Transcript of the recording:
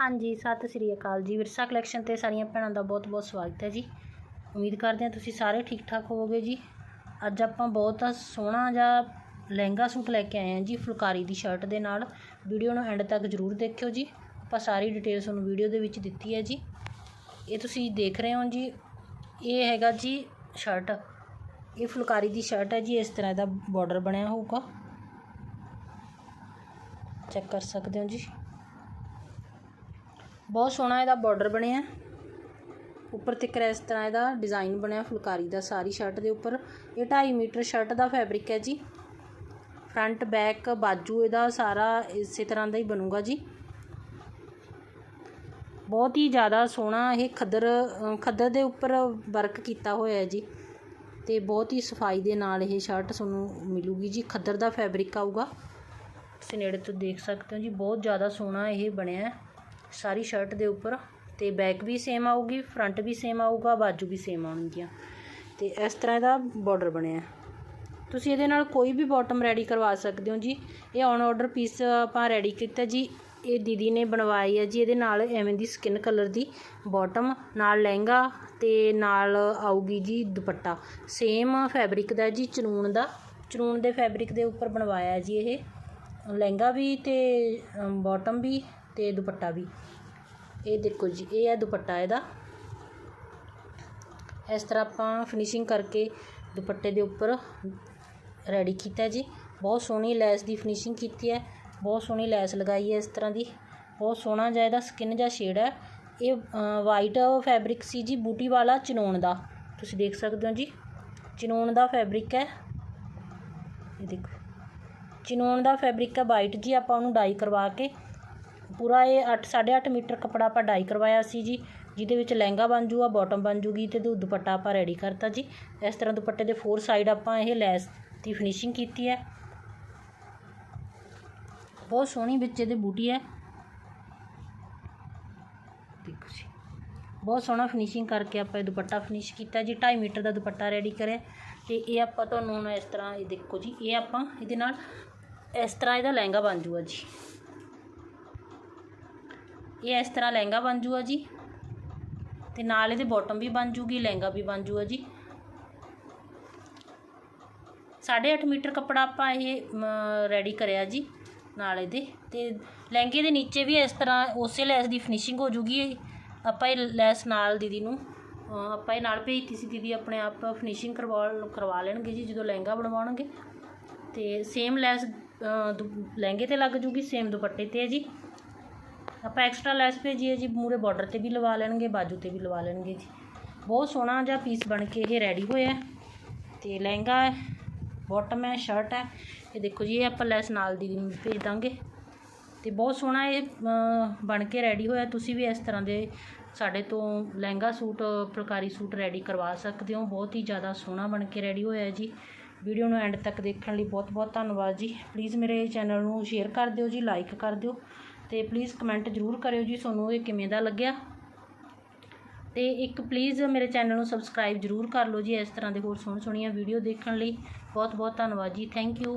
ਹਾਂਜੀ, ਸਤਿ ਸ੍ਰੀ ਅਕਾਲ ਜੀ। ਵਿਰਸਾ ਕਲੈਕਸ਼ਨ ਤੇ ਸਾਰੀਆਂ ਭੈਣਾਂ ਦਾ ਬਹੁਤ-ਬਹੁਤ ਸਵਾਗਤ ਹੈ ਜੀ। ਉਮੀਦ ਕਰਦੇ ਹਾਂ ਤੁਸੀਂ ਸਾਰੇ ਠੀਕ ਠਾਕ ਹੋਵੋਗੇ ਜੀ। ਅੱਜ ਆਪਾਂ ਬਹੁਤ ਸੋਹਣਾ ਜਿਹਾ ਲਹਿੰਗਾ ਸੂਟ ਲੈ ਕੇ ਆਏ ਹਾਂ ਜੀ, ਫੁਲਕਾਰੀ ਦੀ ਸ਼ਰਟ ਦੇ ਨਾਲ। ਵੀਡੀਓ ਨੂੰ ਐਂਡ ਤੱਕ ਜ਼ਰੂਰ ਦੇਖਿਓ ਜੀ। ਆਪਾਂ ਸਾਰੀ ਡਿਟੇਲ ਤੁਹਾਨੂੰ ਵੀਡੀਓ ਦੇ ਵਿੱਚ ਦਿੱਤੀ ਹੈ ਜੀ। ਇਹ ਤੁਸੀਂ ਦੇਖ ਰਹੇ ਹੋ ਜੀ, ਇਹ ਹੈਗਾ ਜੀ ਸ਼ਰਟ ਇਹ ਫੁਲਕਾਰੀ ਦੀ ਸ਼ਰਟ ਹੈ ਜੀ, ਇਸ ਤਰ੍ਹਾਂ ਦਾ ਬਾਰਡਰ ਬਣਿਆ ਹੋਊਗਾ। ਚੈੱਕ ਕਰ ਸਕਦੇ ਹੋ ਜੀ। ਬਹੁਤ ਸੋਹਣਾ ਇਹਦਾ ਬਾਰਡਰ ਬਣਿਆ ਉੱਪਰ ਤੱਕ ਇਸ ਤਰ੍ਹਾਂ ਇਹਦਾ ਡਿਜ਼ਾਈਨ ਬਣਿਆ, ਫੁਲਕਾਰੀ ਦਾ ਸਾਰੀ ਸ਼ਰਟ ਦੇ ਉੱਪਰ। ਇਹ 2.5 ਮੀਟਰ ਸ਼ਰਟ ਦਾ ਫੈਬਰਿਕ ਹੈ ਜੀ। ਫਰੰਟ ਬੈਕ ਬਾਜੂ ਇਹਦਾ ਸਾਰਾ ਇਸੇ ਤਰ੍ਹਾਂ ਦਾ ਹੀ ਬਣੂਗਾ ਜੀ। ਬਹੁਤ ਹੀ ਜ਼ਿਆਦਾ ਸੋਹਣਾ ਇਹ ਖੱਦਰ ਖੱਦਰ ਦੇ ਉੱਪਰ ਵਰਕ ਕੀਤਾ ਹੋਇਆ ਹੈ ਜੀ। ਤੇ ਬਹੁਤ ਹੀ ਸਫ਼ਾਈ ਦੇ ਨਾਲ ਇਹ ਸ਼ਰਟ ਤੁਹਾਨੂੰ ਮਿਲੂਗੀ ਜੀ। ਖੱਦਰ ਦਾ ਫੈਬਰਿਕ ਆਊਗਾ। ਤੁਸੀਂ ਨੇੜੇ ਤੋਂ ਦੇਖ ਸਕਦੇ ਹੋ ਜੀ, ਬਹੁਤ ਜ਼ਿਆਦਾ ਸੋਹਣਾ ਇਹ ਬਣਿਆ ਹੈ। ਸਾਰੀ ਸ਼ਰਟ ਦੇ ਉੱਪਰ ਤੇ ਬੈਕ ਵੀ ਸੇਮ ਆਊਗੀ ਫਰੰਟ ਵੀ ਸੇਮ ਆਊਗਾ, ਬਾਜੂ ਵੀ ਸੇਮ ਆਉਣਗੀਆਂ। ਤੇ ਇਸ ਤਰ੍ਹਾਂ ਇਹਦਾ ਬਾਰਡਰ ਬਣਿਆ। ਤੁਸੀਂ ਇਹਦੇ ਨਾਲ ਕੋਈ ਵੀ ਬਾਟਮ ਰੈਡੀ ਕਰਵਾ ਸਕਦੇ ਹੋ ਜੀ। ਇਹ ਔਨ ਆਰਡਰ ਪੀਸ ਆਪਾਂ ਰੈਡੀ ਕੀਤਾ ਜੀ। ਇਹ ਦੀਦੀ ਨੇ ਬਣਵਾਈ ਹੈ ਜੀ। ਇਹਦੇ ਨਾਲ ਐਵੇਂ ਦੀ ਸਕਿਨ ਕਲਰ ਦੀ ਬਾਟਮ ਨਾਲ ਲਹਿੰਗਾ ਤੇ ਨਾਲ ਆਊਗੀ ਜੀ ਦੁਪੱਟਾ। ਸੇਮ ਫੈਬਰਿਕ ਦਾ ਜੀ, ਚਨੂਨ ਦਾ। ਚਨੂਨ ਦੇ ਫੈਬਰਿਕ ਦੇ ਉੱਪਰ ਬਣਵਾਇਆ ਜੀ ਇਹ। ਲਹਿੰਗਾ ਵੀ ਤੇ ਬਾਟਮ ਵੀ। ਤੇ ਦੁਪੱਟਾ ਵੀ। ਇਹ ਦੇਖੋ ਜੀ, ਇਹ ਹੈ ਦੁਪੱਟਾ ਇਹਦਾ। ਇਸ ਤਰ੍ਹਾਂ ਆਪਾਂ ਫਿਨਿਸ਼ਿੰਗ ਕਰਕੇ ਦੁਪੱਟੇ ਦੇ ਉੱਪਰ ਰੈਡੀ ਕੀਤਾ ਜੀ। ਬਹੁਤ ਸੋਹਣੀ ਲੈਸ ਦੀ ਫਿਨਿਸ਼ਿੰਗ ਕੀਤੀ ਹੈ। ਬਹੁਤ ਸੋਹਣੀ ਲੈਸ ਲਗਾਈ ਹੈ ਇਸ ਤਰ੍ਹਾਂ ਦੀ। ਬਹੁਤ ਸੋਹਣਾ ਜਿਹਾ ਇਹਦਾ ਸਕਿਨ ਜਿਹਾ ਸ਼ੇਡ ਹੈ। ਇਹ ਵਾਈਟ ਫੈਬਰਿਕ ਸੀ ਜੀ, ਬੂਟੀ ਵਾਲਾ ਚਨੋਨ ਦਾ। ਤੁਸੀਂ ਦੇਖ ਸਕਦੇ ਹੋ ਜੀ ਚਨੋਨ ਦਾ ਫੈਬਰਿਕ ਹੈ। ਇਹ ਦੇਖੋ ਚਨੋਨ ਦਾ ਫੈਬਰਿਕ ਹੈ ਵਾਈਟ ਜੀ, ਆਪਾਂ ਉਹਨੂੰ ਡਾਈ ਕਰਵਾ ਕੇ ਪੂਰਾ ਇਹ 8 8.5 ਮੀਟਰ ਕੱਪੜਾ ਆਪਾਂ ਡਾਈ ਕਰਵਾਇਆ ਸੀ ਜੀ, ਜਿਹਦੇ ਵਿੱਚ ਲਹਿੰਗਾ ਬਣ ਜੂਗਾ ਬਾਟਮ ਬਣ ਜੂਗੀ ਤੇ ਦੁਪੱਟਾ ਆਪਾਂ ਰੈਡੀ ਕਰਤਾ ਜੀ। ਇਸ ਤਰ੍ਹਾਂ ਦੁਪੱਟੇ ਦੇ ਫੋਰ ਸਾਈਡ ਆਪਾਂ ਇਹ ਲੈਸ ਦੀ ਫਿਨਿਸ਼ਿੰਗ ਕੀਤੀ ਹੈ। ਬਹੁਤ ਸੋਹਣੀ ਵਿੱਚ ਇਹਦੇ ਬੂਟੀ ਹੈ। ਦੇਖੋ ਜੀ, ਬਹੁਤ ਸੋਹਣਾ ਫਿਨਿਸ਼ਿੰਗ ਕਰਕੇ ਆਪਾਂ ਇਹ ਦੁਪੱਟਾ ਫਿਨਿਸ਼ ਕੀਤਾ ਜੀ। 2.5 ਮੀਟਰ ਦਾ ਦੁਪੱਟਾ ਰੈਡੀ ਕਰਿਆ। ਤੇ ਇਹ ਆਪਾਂ ਤੁਹਾਨੂੰ ਇਸ ਤਰ੍ਹਾਂ ਇਹ ਦੇਖੋ ਜੀ, ਇਹ ਆਪਾਂ ਇਹਦੇ ਨਾਲ ਇਸ ਤਰ੍ਹਾਂ ਇਹਦਾ ਲਹਿੰਗਾ ਬਣ ਜੂਗਾ ਜੀ। ਇਹ ਇਸ ਤਰ੍ਹਾਂ ਲਹਿੰਗਾ ਬਣ ਜੂਗਾ ਜੀ। ਤੇ ਨਾਲ ਇਹਦੇ ਬਾਟਮ ਵੀ ਬਣ ਜੂਗੀ, ਲਹਿੰਗਾ ਵੀ ਬਣ ਜੂਗਾ ਜੀ। 8.5 ਮੀਟਰ ਕੱਪੜਾ ਆਪਾਂ ਇਹ ਰੈਡੀ ਕਰਿਆ ਜੀ ਨਾਲ ਇਹਦੇ। ਤੇ ਲਹਿੰਗੇ ਦੇ ਨੀਚੇ ਵੀ ਇਸ ਤਰ੍ਹਾਂ ਉਸੇ ਲੈਸ ਦੀ ਫਿਨਿਸ਼ਿੰਗ ਹੋ ਜੂਗੀ ਆਪਾਂ ਇਹ ਲੈਸ ਨਾਲ ਦੀਦੀ ਨੂੰ ਆਪਾਂ ਇਹ ਨਾਲ ਭੇਜਤੀ ਸੀ ਦੀਦੀ, ਆਪਣੇ ਆਪ ਫਿਨਿਸ਼ਿੰਗ ਕਰਵਾ ਕਰਵਾ ਲੈਣਗੇ ਜੀ ਜਦੋਂ ਲਹਿੰਗਾ ਬਣਵਾਉਣਗੇ। ਤੇ ਸੇਮ ਲੈਸ ਦੁ- ਲਹਿੰਗੇ ਤੇ ਲੱਗ ਜੂਗੀ ਸੇਮ ਦੁਪੱਟੇ ਤੇ ਹੈ ਜੀ। ਆਪਾਂ ਐਕਸਟਰਾ ਲੈਸ ਭੇਜੀਏ ਜੀ ਮੂਰੇ ਬਾਰਡਰ ਤੇ ਵੀ ਲਵਾ ਲੈਣਗੇ, ਬਾਜੂ ਤੇ ਵੀ ਲਵਾ ਲੈਣਗੇ ਜੀ। ਬਹੁਤ ਸੋਹਣਾ ਜਿਹਾ ਪੀਸ ਬਣ ਕੇ ਇਹ ਰੈਡੀ ਹੋਇਆ ਹੈ। ਤੇ ਲਹਿੰਗਾ ਹੈ ਬਾਟਮ ਹੈ ਸ਼ਰਟ ਹੈ। ਇਹ ਦੇਖੋ ਜੀ, ਇਹ ਆਪਾਂ ਲੈਸ ਨਾਲ ਦੀ ਭੇਜ ਦਾਂਗੇ। ਤੇ ਬਹੁਤ ਸੋਹਣਾ ਇਹ ਬਣ ਕੇ ਰੈਡੀ ਹੋਇਆ। ਤੁਸੀਂ ਵੀ ਇਸ ਤਰ੍ਹਾਂ ਦੇ ਸਾਡੇ ਤੋਂ ਲਹਿੰਗਾ ਸੂਟ ਪ੍ਰਕਾਰੀ ਸੂਟ ਰੈਡੀ ਕਰਵਾ ਸਕਦੇ ਹੋ। ਬਹੁਤ ਹੀ ਜ਼ਿਆਦਾ ਸੋਹਣਾ ਬਣ ਕੇ ਰੈਡੀ ਹੋਇਆ ਜੀ। ਵੀਡੀਓ ਨੂੰ ਐਂਡ ਤੱਕ ਦੇਖਣ ਲਈ ਬਹੁਤ ਬਹੁਤ ਧੰਨਵਾਦ ਜੀ। ਪਲੀਜ਼ ਮੇਰੇ ਚੈਨਲ ਨੂੰ ਸ਼ੇਅਰ ਕਰ ਦਿਓ ਜੀ ਲਾਈਕ ਕਰ ਦਿਓ। ਤੇ ਪਲੀਜ਼ ਕਮੈਂਟ ਜ਼ਰੂਰ ਕਰਿਓ ਜੀ ਤੁਹਾਨੂੰ ਇਹ ਕਿਵੇਂ ਦਾ ਲੱਗਿਆ। ਤੇ ਇੱਕ ਪਲੀਜ਼ ਮੇਰੇ ਚੈਨਲ ਨੂੰ ਸਬਸਕ੍ਰਾਈਬ ਜ਼ਰੂਰ ਕਰ ਲਓ ਜੀ ਇਸ ਤਰ੍ਹਾਂ ਦੇ ਹੋਰ ਸੋਹਣ ਸੋਹਣੀਆਂ ਵੀਡੀਓ ਦੇਖਣ ਲਈ। ਬਹੁਤ ਬਹੁਤ ਧੰਨਵਾਦ ਜੀ ਥੈਂਕ ਯੂ